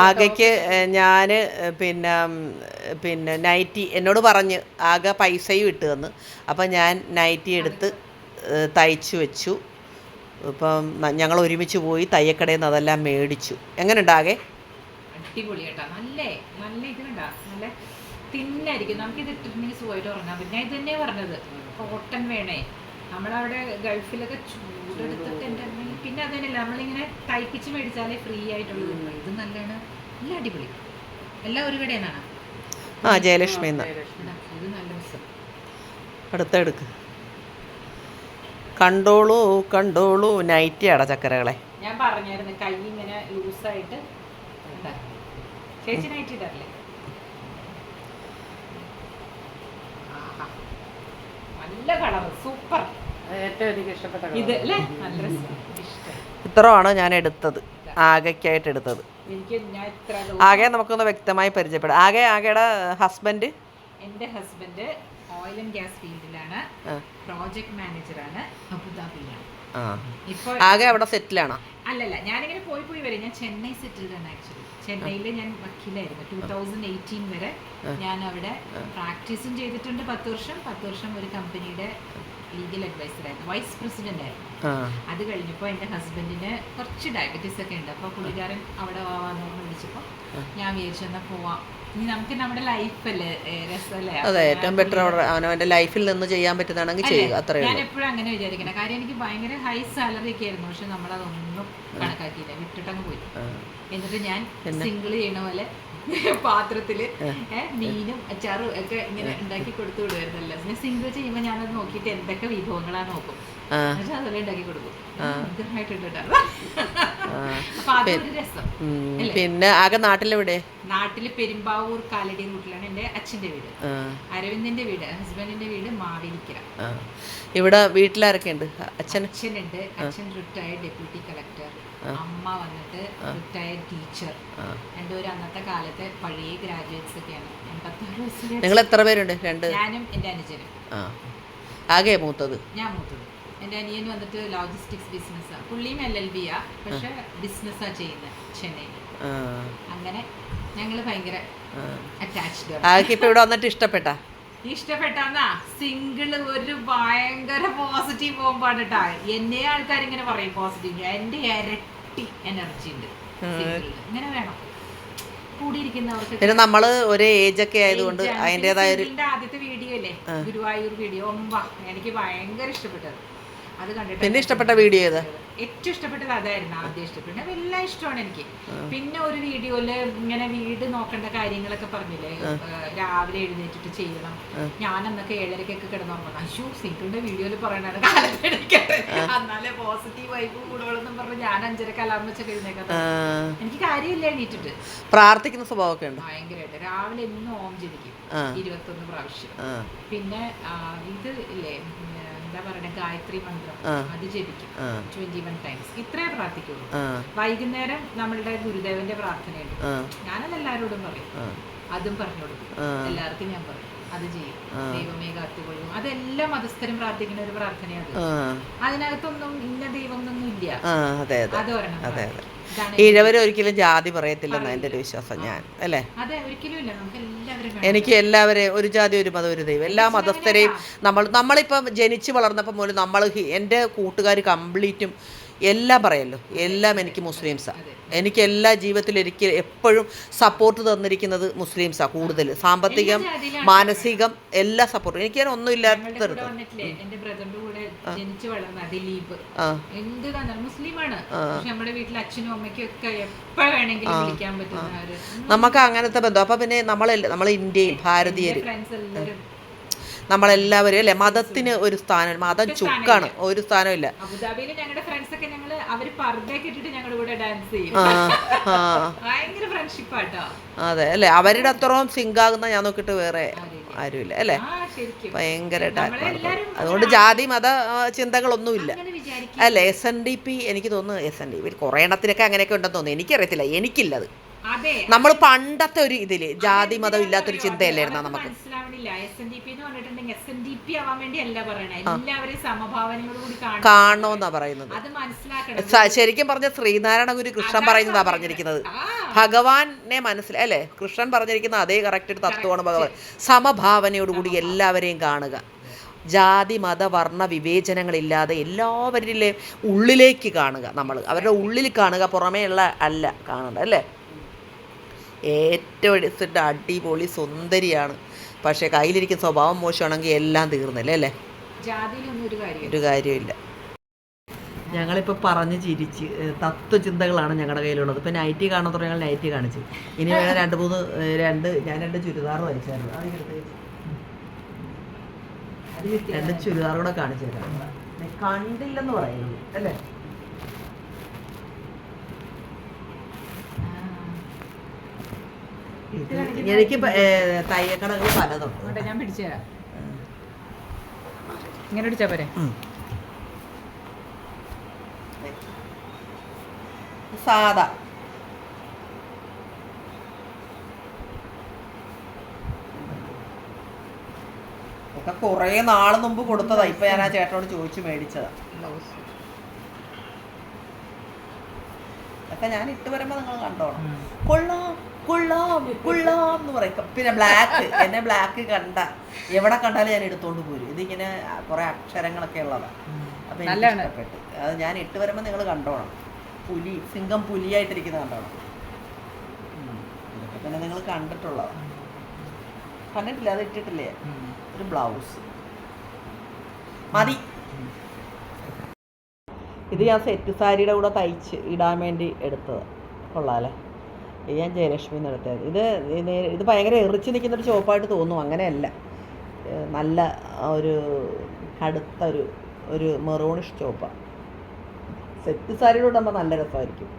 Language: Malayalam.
ആകെക്ക് ഞാൻ പിന്നെ പിന്നെ നൈറ്റി എന്നോട് പറഞ്ഞ് ആകെ പൈസയും ഇട്ട് തന്നു. അപ്പം ഞാൻ നൈറ്റി എടുത്ത് തയ്ച്ച് വെച്ചു. ഇപ്പം ഞങ്ങൾ ഒരുമിച്ച് പോയി തയ്യക്കടയിൽ നിന്ന് അതെല്ലാം മേടിച്ചു. എങ്ങനെയുണ്ടാകെ അടിപൊളി കേട്ടോ. നല്ല നല്ല ഇത് കണ്ടാ നല്ല തിന്നായിരിക്കും. നമുക്ക് ഇത് ഇട്ടിട്ടുണ്ടെങ്കിൽ സുഖമായിട്ട് ഉറങ്ങാം പിന്നെ ഞാൻ ഇത് തന്നെ പറഞ്ഞത് കോട്ടൺ വേണേ. നമ്മളവിടെ ഗൾഫിലൊക്കെ ചൂടെടുത്തിട്ട് എന്റെ പിന്നെ അതന്നെയല്ല നമ്മളിങ്ങനെ തയ്പ്പിച്ച് മേടിച്ചാലേ ഫ്രീ ആയിട്ടുള്ളത് ഇത് നല്ലതാണ് നല്ല അടിപൊളി. എല്ലാം ഒരു കടയിൽ നിന്നാണ് ആ ജയലക്ഷ്മി എന്ന്. ഇത് നല്ല രസം. അടുത്തെടുക്ക്. കണ്ടോളൂ കണ്ടോളൂ നൈറ്റി അട ചക്കരകളെ. ഞാൻ പറഞ്ഞായിരുന്നു കൈ ഇങ്ങനെ ലൂസായിട്ട് ആയിട്ട് ചേച്ചി നൈറ്റി തരല്ലേ നല്ല കളർ സൂപ്പർ. ഇത് അല്ലേ? നല്ല രസം. ഇഷ്ടം. ഇത്രയാണ് ഞാൻ എടുത്തത്. ആകെക്കായിട്ട് എടുത്തത്. എനിക്ക് ഞാൻ ഇത്ര ആകെ നമുക്കൊന്ന് വ്യക്തമായി പരിചയപ്പെടാം. ആകെ ആകെയുടെ ഹസ്ബൻഡ് എന്റെ ഹസ്ബൻഡ് ഓയിൽ ആൻഡ് ഗ്യാസ് ഫീൽഡിലാണ്. പ്രോജക്ട് മാനേജറാണ് അബുദാബിയിലാണ്. ആ. ഇപ്പോൾ ആകെ അവിടെ സെറ്റിലാണോ? അല്ലല്ല ഞാനിങ്ങനെ പോയി പോയി വരും. ഞാൻ ചെന്നൈ സെറ്റിൽഡ് ആണ് ആക്ച്വലി ചെന്നൈയിൽ ഞാൻ വക്കീലായിരുന്നു. ടൂ തൗസൻഡ് എയ്റ്റീൻ വരെ ഞാൻ അവിടെ പ്രാക്ടീസും ചെയ്തിട്ടുണ്ട് പത്ത് വർഷം. പത്ത് വർഷം ഒരു കമ്പനിയുടെ ലീഗൽ അഡ്വൈസർ ആയിരുന്നു. വൈസ് പ്രസിഡന്റ് ആയിരുന്നു. അത് കഴിഞ്ഞപ്പോൾ എന്റെ ഹസ്ബൻഡിന് കുറച്ച് ഡയബറ്റീസ് ഒക്കെ ഉണ്ട്. അപ്പോൾ പുള്ളിക്കാരൻ അവിടെ വാവാന്ന് പറഞ്ഞ് വിളിച്ചപ്പോൾ ഞാൻ വിചാരിച്ചു എന്നാൽ പോവാം. നമുക്ക് നമ്മുടെ ലൈഫല്ലേ രസമല്ലേ അതെ ഏറ്റവും ബെറ്റർ അവിടെ അവനവന്റെ ലൈഫിൽ നിന്ന് ചെയ്യാൻ പറ്റുന്നതാണെങ്കിൽ ചെയ്യുക അത്രയേ ഞാൻ എപ്പോഴും അങ്ങനെ വിചാരിക്കണം. കാര്യം എനിക്ക് ഭയങ്കര ഹൈ സാലറി ഒക്കെ ആയിരുന്നു പക്ഷെ നമ്മളതൊന്നും കണക്കാക്കിയില്ല. വിട്ടിട്ടങ്ങ് പോയി. എന്നിട്ട് ഞാൻ സിംഗിൾ ചെയ്യണ പോലെ പാത്രത്തിൽ മീനും അച്ചാറും ഒക്കെ ഇങ്ങനെ ഉണ്ടാക്കി കൊടുത്തു വിടുമായിരുന്നല്ലോ പിന്നെ സിംഗിൾ ചെയ്യുമ്പോൾ ഞാനത് നോക്കിയിട്ട് എന്തൊക്കെ വിഭവങ്ങളാ നോക്കും. പക്ഷെ അതെല്ലാം ഉണ്ടാക്കി കൊടുക്കും. പിന്നെ ആകെ നാട്ടിലെവിടെ? നാട്ടിൽ പെരുമ്പാവൂർ കാലടി റൂട്ടിലാണ് എന്റെ അച്ഛന്റെ വീട്. അരവിന്ദിന്റെ വീട് ഹസ്ബൻഡിന്റെ വീട് മാവേലിക്കര. ഇവിടെ വീട്ടിലാരൊക്കെ ഉണ്ട് അച്ഛൻ? അച്ഛനുണ്ട്. അച്ഛൻ റിട്ടയർഡ് ഡെപ്യൂട്ടി കളക്ടർ അമ്മ വന്നിട്ട് റിട്ടയർഡ് ടീച്ചർ രണ്ടുപേരും അന്നത്തെ കാലത്തെ പഴയ ഗ്രാജുവേറ്റ്സ് ഒക്കെയാണ്. എൺപത്താറ് പത്താറ് വയസ്സിൽ നിങ്ങൾ എത്ര പേരുണ്ട്? രണ്ട്. ഞാനും എന്റെ അനുജനും. ആകെ മൂത്തത്? ഞാൻ മൂത്തത്. എന്റെ അനിയൻ വന്നിട്ട് ലോജിസ്റ്റിക്സ് ബിസിനസ്സാണ് പുള്ളിയും എൽ എൽ ബി ആ. പക്ഷെ ബിസിനസ്സാണ് ചെയ്യുന്നത് ചെന്നൈയിൽ ആ, അങ്ങനെ ഞങ്ങൾ ഭയങ്കര ആ. അറ്റാച്ച്ഡ് ഇവിടെ വന്നിട്ട് ഇഷ്ടപ്പെട്ടാ? ഇഷ്ടപ്പെട്ടാന്നാ. സിംഗിൾ ഒരു ഭയങ്കര പോസിറ്റീവ് പോകുമ്പാണ് കേട്ടാ എന്നെ ആൾക്കാർ ഇങ്ങനെ പറയും പോസിറ്റീവ് എന്റെ ഇരട്ടി എനർജി ഉണ്ട് ഇങ്ങനെ വേണം. പിന്നെ നമ്മൾ ഒരേ ഒക്കെ ആയതുകൊണ്ട് അതിന്റെതായ ആദ്യത്തെ വീഡിയോ അല്ലേ? ഗുരുവായൂർ വീഡിയോ ഒമ്പ. എനിക്ക് ഭയങ്കര ഇഷ്ടപ്പെട്ടത്. അത് കണ്ടിട്ട് പിന്നെ ഇഷ്ടപ്പെട്ട വീഡിയോ ഏതാ? ഏറ്റവും ഇഷ്ടപ്പെട്ടത് അതായിരുന്നു. ആദ്യം ഇഷ്ടപ്പെട്ടത്. എല്ലാം ഇഷ്ടമാണ് എനിക്ക്. പിന്നെ ഒരു വീഡിയോയിൽ ഇങ്ങനെ വീട് നോക്കേണ്ട കാര്യങ്ങളൊക്കെ പറഞ്ഞില്ലേ? രാവിലെ എഴുന്നേറ്റിട്ട് ചെയ്യണം. ഞാൻ അന്നൊക്കെ ഏഴരക്കൊക്കെ കിടന്നുറങ്ങണം. അയ്യോ സീറ്റിന്റെ വീഡിയോയിൽ പറയണത് കാലത്ത് എന്നാലേ പോസിറ്റീവ് വൈബ് കൂടുതലെന്നും പറഞ്ഞു ഞാൻ അഞ്ചരക്ക് അലാം വെച്ചൊക്കെ എഴുന്നേക്കാം എനിക്ക് കാര്യമില്ല എണീറ്റിട്ട്. പ്രാർത്ഥിക്കുന്ന സ്വഭാവമൊക്കെ ഉണ്ട്? ഭയങ്കരമായിട്ട് രാവിലെ എന്നും ഓം ജനിക്കും. ഇരുപത്തൊന്ന് പ്രാവശ്യം. പിന്നെ ഇത് ഇല്ലേ? എന്താ ഗായത്രി മന്ത്രം. ആ. അത് ജപിക്കും. ട്വന്റി വൺ ടൈംസ് ഇത്രേ പ്രാർത്ഥിക്കുള്ളൂ. വൈകുന്നേരം നമ്മളുടെ ഗുരുദേവന്റെ പ്രാർത്ഥനയുണ്ട്. ഞാനത് എല്ലാവരോടും പറയും. അതും പറഞ്ഞു കൊടുക്കും. എല്ലാവർക്കും ഞാൻ പറയും. അത് ചെയ്യും. ദൈവമേ കാത്തുകൊള്ളും. അതെല്ലാം മതസ്ഥരും പ്രാർത്ഥിക്കുന്ന ഒരു പ്രാർത്ഥനയാണ്. അതിനകത്തൊന്നും ഇന്ന ദൈവം എന്നൊന്നും ഇല്ല. ആ. ഇഴവർ ഒരിക്കലും ജാതി പറയത്തില്ലെന്ന എന്റെ ഒരു വിശ്വാസം ഞാൻ അല്ലേ? എനിക്ക് എല്ലാവരെയും ഒരു ജാതി ഒരു മതം ഒരു ദൈവം. എല്ലാ മതസ്ഥരെയും നമ്മൾ നമ്മളിപ്പം ജനിച്ച് വളർന്നപ്പോൾ പോലും നമ്മൾ എന്റെ കൂട്ടുകാർ കംപ്ലീറ്റും എല്ലാം പറയല്ലോ. എല്ലാം എനിക്ക് മുസ്ലിംസാണ് എനിക്ക് എല്ലാ ജീവിതത്തിലും എനിക്ക് എപ്പോഴും സപ്പോർട്ട് തന്നിരിക്കുന്നത് മുസ്ലിംസാണ് കൂടുതൽ. സാമ്പത്തികം മാനസികം എല്ലാ സപ്പോർട്ടും എനിക്ക് ഞാൻ ഒന്നും ഇല്ലാത്തത് ജനിച്ചു വളർന്ന ദിലീപ്. എന്ത് മുസ്ലിമാണ്. പക്ഷെ നമ്മുടെ വീട്ടിൽ അച്ഛനും അമ്മയ്ക്കും ഒക്കെ എപ്പോ വേണമെങ്കിലും വിളിക്കാൻ പറ്റുന്ന നമുക്ക് അങ്ങനത്തെ ബന്ധം. അപ്പൊ പിന്നെ നമ്മളല്ലേ നമ്മൾ ഇന്ത്യയിൽ ഭാരതീയർ ഫ്രണ്ട്സ് എല്ലാവരും. നമ്മളെല്ലാവരും അല്ലേ? മതത്തിന് ഒരു സ്ഥാനം. മതം ചുക്കാണ്. ഒരു സ്ഥാനമില്ല അബുദാബിയിൽ ഞങ്ങളുടെ ഫ്രണ്ട്സ് ഒക്കെ ഞങ്ങൾ അവർ പർദ്ദയൊക്കെ ഇട്ടിട്ട് ഞങ്ങളുടെ കൂടെ ഡാൻസ് ചെയ്യും. ഭയങ്കര അതെ. അല്ലേ? അവരുടെ അത്രയും സിങ്ക് ആകുന്ന ഞാൻ നോക്കിയിട്ട് വേറെ ആരുമില്ല അല്ലേ? നമ്മളെല്ലാരും അതുകൊണ്ട് ജാതി മത ചിന്തകളൊന്നുമില്ല. അല്ല? എസ് എൻ ഡി പി എനിക്ക് തോന്നുന്നു എസ് എൻ ഡി പി കുറേ എണ്ണത്തിനൊക്കെ അങ്ങനെയൊക്കെ ഉണ്ടെന്ന് തോന്നുന്നു. എനിക്കറിയത്തില്ല എനിക്കില്ലത്. അതെ നമ്മൾ പണ്ടത്തെ ഒരു ഇതിൽ ജാതി മതം ഇല്ലാത്തൊരു ചിന്തയല്ലായിരുന്ന നമുക്ക്? കാണോന്നാ പറയുന്നത്. ശരിക്കും പറഞ്ഞ ശ്രീനാരായണ ഗുരു കൃഷ്ണൻ പറയുന്നതാ പറഞ്ഞിരിക്കുന്നത്. ഭഗവാനെ മനസ്സിലായി അല്ലേ? കൃഷ്ണൻ പറഞ്ഞിരിക്കുന്ന അതേ കറക്റ്റ് തത്വമാണ് ഭഗവാൻ. സമഭാവനയോടുകൂടി എല്ലാവരെയും കാണുക. ജാതി മത വർണ വിവേചനങ്ങളില്ലാതെ എല്ലാവരിലെ ഉള്ളിലേക്ക് കാണുക നമ്മൾ അവരുടെ ഉള്ളിൽ കാണുക പുറമേ ഉള്ള അല്ല കാണുന്നത് അല്ലേ? ഏറ്റവും എടുത്തിട്ട് അടിപൊളി സുന്ദരിയാണ്. പക്ഷേ കയ്യിലിരിക്കുന്ന സ്വഭാവം മോശമാണെങ്കിൽ എല്ലാം തീർന്നില്ലേ അല്ലേ? ഒരു കാര്യം ഒരു കാര്യമില്ല. ഞങ്ങളിപ്പോൾ പറഞ്ഞ് ചിരിച്ച് തത്വചിന്തകളാണ് ഞങ്ങളുടെ കയ്യിലുള്ളത്. ഇപ്പം നൈറ്റി കാണാൻ തുടങ്ങിയാൽ നൈറ്റി കാണിച്ചു. ഇനി വേണം രണ്ട് മൂന്ന് രണ്ട് ഞാൻ രണ്ട് ചുരിദാർ വലിച്ചായിരുന്നു ഇങ്ങ് രണ്ട് ചുരിദാർ കൂടെ കാണിച്ചു തരാം. കണ്ടില്ലെന്ന് പറയുന്നത് അല്ലേ? എനിക്ക് തയ്യക്കടകൾ പലതുണ്ട് ഞാൻ പിടിച്ചു തരാം. ഇങ്ങനെ പിടിച്ചാ പോരെ. സാദാ ഒക്കെ കുറേ നാൾ മുമ്പ് കൊടുത്തതാ. ഇപ്പൊ ഞാൻ ആ ചേട്ടനോട് ചോദിച്ചു മേടിച്ചതാ. ഒക്കെ ഞാൻ ഇട്ട് വരുമ്പോ നിങ്ങൾ കണ്ടോണം. കൊള്ളാം കൊള്ളാം കൊള്ളാം എന്ന് പറയും. പിന്നെ ബ്ലാക്ക് എന്നെ ബ്ലാക്ക് കണ്ട. എവിടെ കണ്ടാലും ഞാൻ എടുത്തോണ്ട് പോരും. ഇതിങ്ങനെ കുറെ അക്ഷരങ്ങളൊക്കെ ഉള്ളതാ. അപ്പൊ എനിക്ക്. ഇഷ്ടപ്പെട്ടു. അത് ഞാൻ ഇട്ട് വരുമ്പോ നിങ്ങൾ കണ്ടോണം. പുലി സിംഗം പുലിയായിട്ടിരിക്കുന്ന കണ്ടോണം. ഇതൊക്കെ തന്നെ നിങ്ങൾ കണ്ടിട്ടുള്ളതാ. കണ്ടിട്ടില്ല? അത് ഇട്ടിട്ടില്ലേ? ഒരു ബ്ലൗസ്. മതി. ഇത് ഞാൻ സെറ്റ് സാരിയുടെ കൂടെ തയ്ച്ച് ഇടാൻ വേണ്ടി എടുത്തത്. കൊള്ളാല്ലേ ഇത് ഞാൻ ജയലക്ഷ്മി എന്ന് എടുത്തത്. ഇത് ഇത് ഭയങ്കര എറിച്ച് നിൽക്കുന്നൊരു ചോപ്പായിട്ട് തോന്നും അങ്ങനെയല്ല. നല്ല ഒരു കടുത്ത ഒരു ഒരു മെറൂണിഷ് ചോപ്പാണ് സെറ്റ് സാരിയുടെ ഇടുമ്പോൾ നല്ല രസമായിരിക്കും.